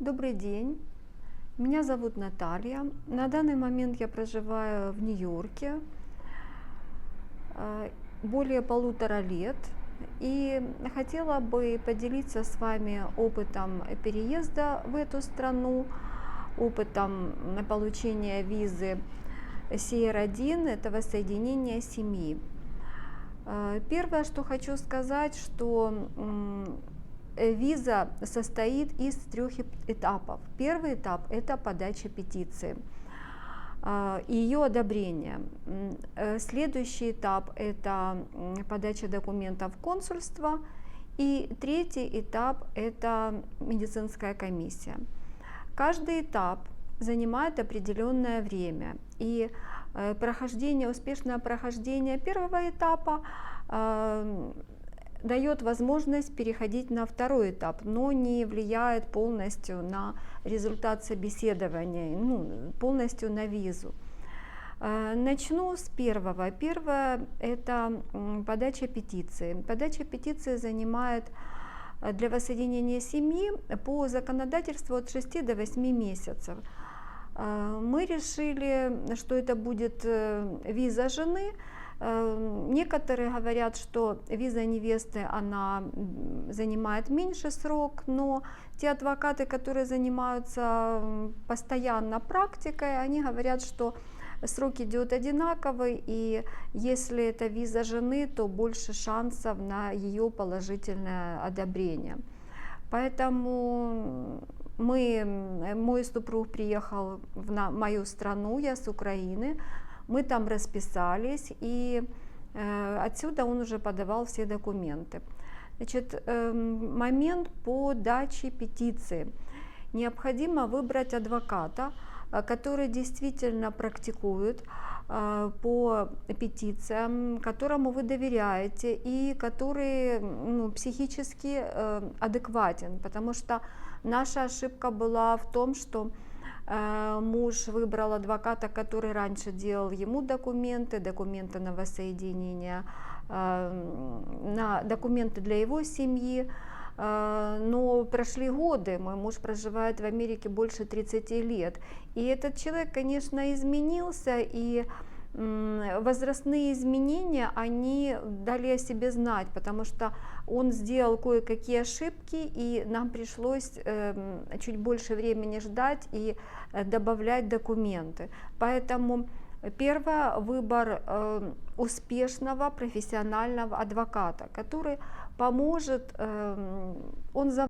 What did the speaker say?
Добрый день. Меня зовут Наталья. На данный момент я проживаю в Нью-Йорке э, более полутора лет. И хотела бы поделиться с вами опытом переезда в эту страну, опытом получения визы CR1, это воссоединение семьи. Э, Первое, что хочу сказать, что виза состоит из трех этапов. Первый этап – это подача петиции а, и ее одобрение. Э, Следующий этап – это подача документов в консульство. И третий этап – это медицинская комиссия. Каждый этап занимает определенное время. И э, прохождение, успешное прохождение первого этапа э, дает возможность переходить на второй этап, но не влияет полностью на результат собеседования, ну, полностью на визу. Э, Начну с первого. Первое – это подача петиции. Подача петиции занимает э, для воссоединения семьи по законодательству от 6 до 8 месяцев. Э, Мы решили, что это будет виза жены. Э, Некоторые говорят, что виза невесты она занимает меньше срок, но те адвокаты, которые занимаются постоянно практикой, они говорят, что срок идет одинаковый, и если это виза жены, то больше шансов на ее положительное одобрение. Поэтому мы, мой супруг приехал в на- мою страну, я с Украины, мы там расписались, и э, отсюда он уже подавал все документы. Значит, эм, момент по даче петиции. Необходимо выбрать адвоката, э, который действительно практикует э, по петициям, которому вы доверяете и который ну, психически адекватен, потому что наша ошибка была в том, что муж выбрал адвоката, который раньше делал ему документы, документы на воссоединение, э, на документы для его семьи. Э, Но прошли годы, мой муж проживает в Америке больше 30 лет. И этот человек, конечно, изменился, и возрастные изменения, они дали о себе знать, потому что он сделал кое-какие ошибки, и нам пришлось эм, чуть больше времени ждать и э, добавлять документы. Поэтому первое выбор э, успешного профессионального адвоката, который поможет, эм, он за